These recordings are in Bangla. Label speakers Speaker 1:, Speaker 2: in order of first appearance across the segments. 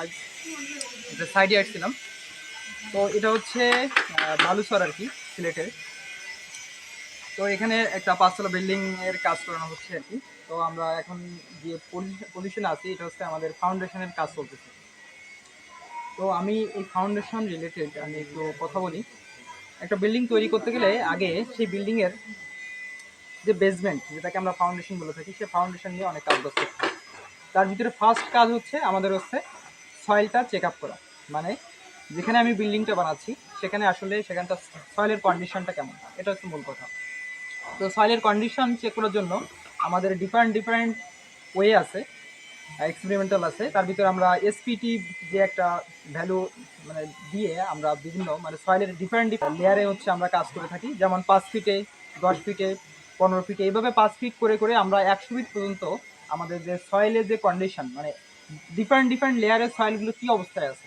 Speaker 1: আজ সাইডে আসছিলাম তো এটা হচ্ছে আহ, বালুচর আর কি সিলেটের। তো এখানে একটা পাঁচতলা বিল্ডিং এর কাজ করানো হচ্ছে আর কি। তো আমরা এখন যে পজিশনে আছি এটা হচ্ছে আমাদের ফাউন্ডেশনের কাজ চলতেছে। তো আমি এই ফাউন্ডেশন রিলেটেড আমি একটু কথা বলি। একটা বিল্ডিং তৈরি করতে গেলে আগে সেই বিল্ডিংয়ের যে বেসমেন্ট যেটাকে আমরা ফাউন্ডেশন বলে থাকি সেই ফাউন্ডেশন নিয়ে অনেক কাজ করতে তার ভিতরে ফার্স্ট কাজ হচ্ছে আমাদের হচ্ছে সয়েলটা চেক আপ করা। মানে যেখানে আমি বিল্ডিংটা বানাচ্ছি, সেখানে আসলে সেখানটা সয়েলের কন্ডিশনটা কেমন? এটা হচ্ছে মূল কথা। তো সয়েলের কন্ডিশন চেক করার জন্য আমাদের ডিফারেন্ট ডিফারেন্ট ওয়ে আছে এক্সপেরিমেন্টাল আছে। তার ভিতরে আমরা এসপিটি যে একটা ভ্যালু মানে দিয়ে আমরা বিভিন্ন মানে সয়েলের ডিফারেন্ট লেয়ারে হচ্ছে আমরা কাজ করে থাকি। যেমন পাঁচ ফিটে দশ ফিটে পনেরো ফিটে এইভাবে পাঁচ ফিট করে করে আমরা একশো ফিট পর্যন্ত আমাদের যে সয়েলের যে কন্ডিশন মানে ডিফারেন্ট ডিফারেন্ট লেয়ারের সয়েলগুলো কী অবস্থায় আছে?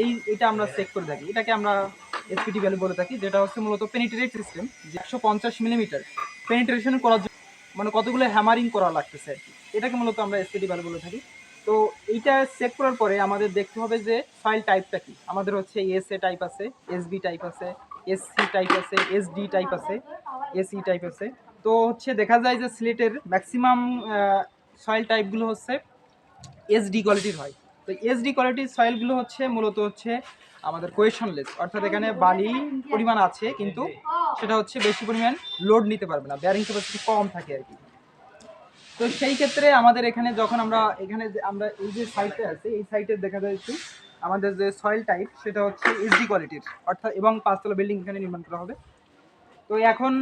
Speaker 1: এই, এটা আমরা চেক করে থাকি। এটাকে আমরা এসপিটি ভ্যালু বলে থাকি, যেটা হচ্ছে মূলত পেনিট্রেট সিস্টেম যে একশো পঞ্চাশ মিলিমিটার পেনিট্রেশন করার জন্য মানে কতগুলো হ্যামারিং করা লাগতেছে আর কি। এটাকে মূলত আমরা এসপিটি ভ্যালু বলে থাকি। তো এইটা চেক করার পরে আমাদের দেখতে হবে যে ফাইল টাইপটা কি। আমাদের হচ্ছে এস এ টাইপ আছে এসবি টাইপ আছে এসসি টাইপ আছে এসডি টাইপ আছে এসই টাইপ আছে। তো হচ্ছে দেখা যায় যে সিলেটের ম্যাক্সিমাম সয়েল টাইপগুলো হচ্ছে এসডি কোয়ালিটির হয়। তো এসডি কোয়ালিটির সয়েলগুলো হচ্ছে মূলত হচ্ছে আমাদের কোয়েশনলেস। অর্থাৎ এখানে বালি পরিমাণ আছে, কিন্তু সেটা হচ্ছে বেশি পরিমাণ লোড নিতে পারবে না ব্যারিং ক্যাপাসিটি কম থাকে আর কি। তো সেই ক্ষেত্রে আমাদের এখানে যখন আমরা এখানে আমরা এই যে সাইটে আছে, এই সাইটে দেখা যাচ্ছে আমাদের যে সয়েল টাইপ সেটা হচ্ছে এসডি কোয়ালিটির অর্থাৎ এবং পাঁচতলা বিল্ডিং এখানে নির্মাণ করা হবে। তো এখন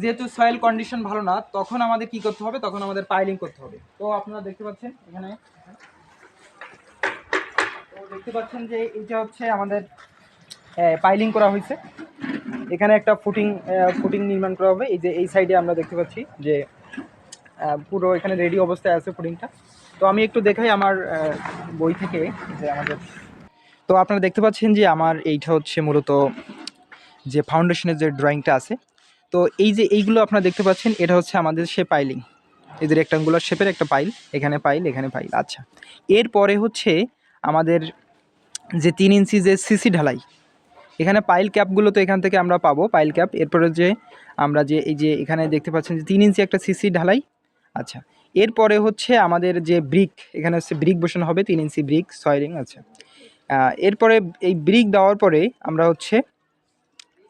Speaker 1: যেহেতু সয়েল কন্ডিশন ভালো না, তখন আমাদের কি করতে হবে? তখন আমাদের পাইলিং করতে হবে। তো আপনারা দেখতে পাচ্ছেন এখানে, তো দেখতে পাচ্ছেন যে এইটা হচ্ছে আমাদের পাইলিং করা হয়েছে। এখানে একটা ফুটিং ফুটিং নির্মাণ করা হবে। এই যে এই সাইডে আমরা দেখতে পাচ্ছি যে পুরো এখানে রেডি অবস্থায় আছে ফুটিংটা তো আমি একটু দেখাই আমার বই থেকে যে আমাদের, তো আপনারা দেখতে পাচ্ছেন যে আমার এইটা হচ্ছে মূলত যে ফাউন্ডেশনের যে ড্রয়িংটা আছে তো এই যে এইগুলো আপনারা দেখতে পাচ্ছেন, এটা হচ্ছে আমাদের সে পাইলিং। এই যে রেক্টাঙ্গুলার শেপের একটা পাইল এখানে পাইল এখানে পাইল আচ্ছা। এরপরে হচ্ছে আমাদের যে তিন ইঞ্চি যে সিসি ঢালাই, এখানে পাইল ক্যাপগুলো তো এখান থেকে আমরা পাবো পাইল ক্যাপ এরপরে যে আমরা যে এই যে এখানে দেখতে পাচ্ছেন যে তিন ইঞ্চি একটা সিসি ঢালাই আচ্ছা। এরপরে হচ্ছে আমাদের যে ব্রিক এখানে হচ্ছে ব্রিক বসানো হবে, তিন ইঞ্চি ব্রিক সয়েলিং আচ্ছা। এরপরে এই ব্রিক দেওয়ার পরে আমরা হচ্ছে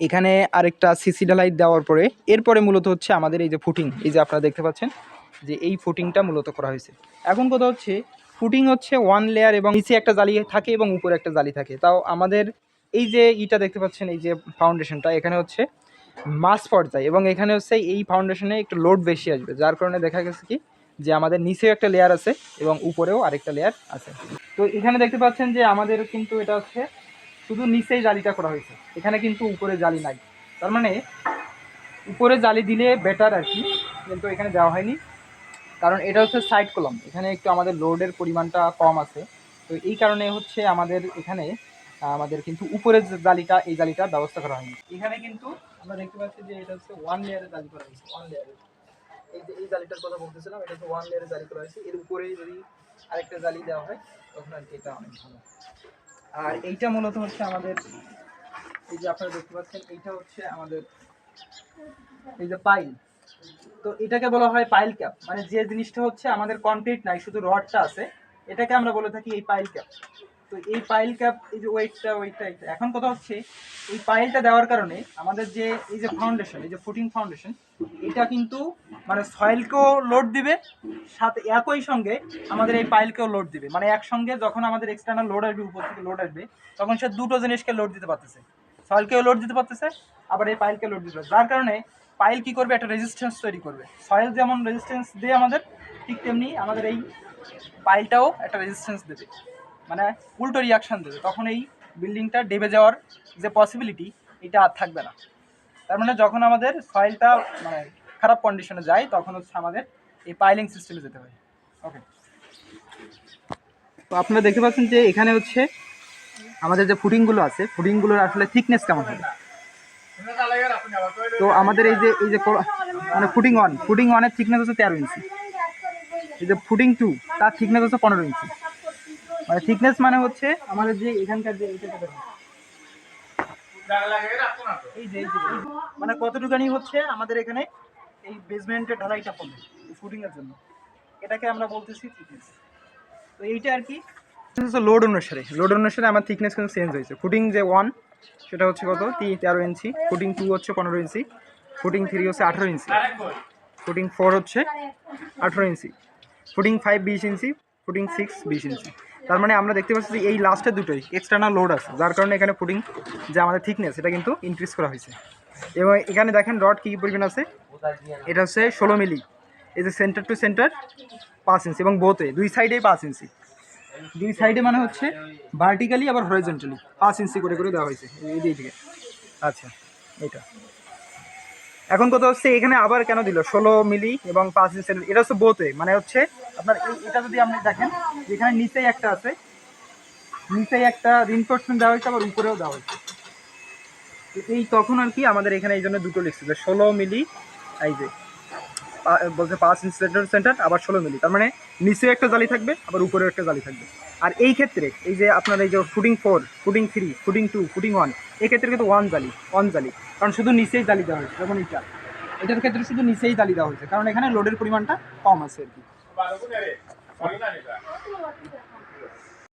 Speaker 1: এখানে আরেকটা সিসি ঢালাই দেওয়ার পরে, এরপরে মূলত হচ্ছে আমাদের এই যে ফুটিং এই যে আপনারা দেখতে পাচ্ছেন যে এই ফুটিংটা মূলত করা হয়েছে। এখন কথা হচ্ছে ফুটিং হচ্ছে ওয়ান লেয়ার এবং নিচে একটা জালি থাকে এবং উপরে একটা জালি থাকে। তাও আমাদের এই যে ইটা দেখতে পাচ্ছেন, এই যে ফাউন্ডেশনটা এখানে হচ্ছে মাস পর্যায়ে এবং এখানে হচ্ছে এই ফাউন্ডেশনে একটু লোড বেশি আসবে। যার কারণে দেখা গেছে কি, যে আমাদের নিচেও একটা লেয়ার আছে এবং উপরেও আরেকটা লেয়ার আছে। তো এখানে দেখতে পাচ্ছেন যে আমাদের কিন্তু এটা হচ্ছে শুধু নিচেই জালিটা করা হয়েছে। এখানে কিন্তু উপরে জালি নাই। তার মানে উপরে জালি দিলে বেটার আর কি, কিন্তু এখানে দেওয়া হয়নি। কারণ এটা হচ্ছে সাইড কলম এখানে একটু আমাদের লোডের পরিমাণটা কম আছে। তো এই কারণে হচ্ছে আমাদের এখানে, আমাদের কিন্তু উপরের যে জালিটা, এই জালিটা ব্যবস্থা করা হয়নি। এখানে কিন্তু আমরা দেখতে পাচ্ছি যে এটা হচ্ছে ওয়ান লেয়ারের জালি করা হয়েছে ওয়ান লেয়ারের এই যে এই জালিটার কথা বলতেছিলাম, এটা হচ্ছে ওয়ান লেয়ারের জালি করা হয়েছে। এর উপরে যদি আরেকটা জালি দেওয়া হয়, তখন আর কি এটা অনেক ভালো। আর এইটা মূলত হচ্ছে আমাদের, এই যে আপনারা দেখতে পাচ্ছেন, এইটা হচ্ছে আমাদের, এই যে পাইল তো এটাকে বলা হয় পাইল ক্যাপ মানে যে জিনিসটা হচ্ছে আমাদের কমপ্লিট নাই, শুধু রডটা আছে, এটাকে আমরা বলে থাকি এই পাইল ক্যাপ তো এই পাইল ক্যাপ এই যে ওয়েটটা ওয়েটটা এখন কথা হচ্ছে, এই পাইলটা দেওয়ার কারণে আমাদের যে, এই যে ফাউন্ডেশন এই যে ফুটিং ফাউন্ডেশন এটা কিন্তু মানে সয়েলকেও লোড দিবে, সাথে একই সঙ্গে আমাদের এই পাইলকেও লোড দিবে। মানে একসঙ্গে যখন আমাদের এক্সটার্নাল লোড আসবে, উপর থেকে লোড আসবে, তখন সে দুটো জিনিসকে লোড দিতে পারতেছে। সয়েলকেও লোড দিতে পারতেছে, আবার এই পাইলকে লোড দিতে পারছে যার কারণে পাইল কি করবে? একটা রেজিস্ট্যান্স তৈরি করবে। সয়েল যেমন রেজিস্ট্যান্স দেয় আমাদের, ঠিক তেমনি আমাদের এই পাইলটাও একটা রেজিস্ট্যান্স দেবে। মানে উল্টো রিয়াকশান দেবে। তখন এই বিল্ডিংটা ডেবে যাওয়ার যে পসিবিলিটি এটা আর থাকবে না। তার মানে যখন আমাদের সয়েলটা মানে খারাপ কন্ডিশনে যায়, তখন হচ্ছে আমাদের এই পাইলিং সিস্টেমে যেতে হয়। ওকে তো আপনারা দেখতে পাচ্ছেন যে এখানে হচ্ছে আমাদের যে ফুটিংগুলো আছে ফুটিংগুলোর আসলে থিকনেস কেমন হবে? তো আমাদের এই যে এই যে মানে ফুটিং ওয়ান ফুটিং ওয়ানের থিকনেস হচ্ছে তেরো ইঞ্চি এই যে ফুটিং টু তার থিকনেস হচ্ছে পনেরো ইঞ্চি মানে থিকনেস মানে হচ্ছে আমাদের যে এখানকার যে এইটা এই যে মানে কতটুকানি হচ্ছে আমাদের এখানে এই বেসমেন্টের ঢালাইটা পড়বে ফুটিং এর জন্য। এটাকে আমরা বলতেছি থিকনেস তো এইটা আর কি? লোড অনুসারে। লোড অনুসারে আমার থিকনেস কিন্তু চেঞ্জ হয়েছে। ফুটিং যে ওয়ান সেটা হচ্ছে কত? তেরো ইঞ্চি। ফুটিং টু হচ্ছে পনেরো ইঞ্চি। ফুটিং থ্রি হচ্ছে আঠেরো ইঞ্চি। ফুটিং ফোর হচ্ছে আঠেরো ইঞ্চি। ফুটিং ফাইভ বিশ ইঞ্চি। ফুটিং সিক্স বিশ ইঞ্চি। তার মানে আমরা দেখতে পাচ্ছি যে এই লাস্টের দুটোই এক্সটার্নাল লোড আছে, যার কারণে এখানে ফুটিং যে আমাদের থিকনেস এটা কিন্তু ইনক্রিজ করা হয়েছে। এবং এখানে দেখেন রড কী পরিমাণ আছে? এটা হচ্ছে ষোলো মিলি এই যে সেন্টার টু সেন্টার পাঁচ ইঞ্চি এবং বোতে দুই সাইডেই পাঁচ ইঞ্চি দুই সাইডে মানে হচ্ছে ভার্টিক্যালি আবার হরিজেন্টালি পাঁচ ইঞ্চি করে করে দেওয়া হয়েছে। এই থেকে আচ্ছা এটা এখন কত হচ্ছে এখানে আবার কেন দিল? ষোলো মিলি এবং পাঁচ ইঞ্চি এটা হচ্ছে বোতে মানে হচ্ছে আপনার এটা যদি আপনি দেখেন, এখানে নিচেই একটা আছে। নিচেই একটা রিনফোর্সমেন্ট দেওয়া হয়েছে, আবার উপরেও দেওয়া হয়েছে। এই তখন আর কি আমাদের এখানে এই জন্য দুটো লিখছে যে ষোলো মিলি, এই যে বলছে পাঁচ ইঞ্চি সেন্টার সেন্টার আবার ষোলো মিলি। তার মানে নিচেও একটা জালি থাকবে, আবার উপরেও একটা জালি থাকবে। আর এই ক্ষেত্রে, এই যে আপনার এই যে footing four footing three footing two footing one এই ক্ষেত্রে কিন্তু ওয়ান জালি ওয়ান জালি কারণ শুধু নিচেই জালি দেওয়া হয়েছে, যেমন এটা এটার ক্ষেত্রে শুধু নিচেই জালি দেওয়া হয়েছে, কারণ এখানে লোডের পরিমাণটা কম আছে আর কি।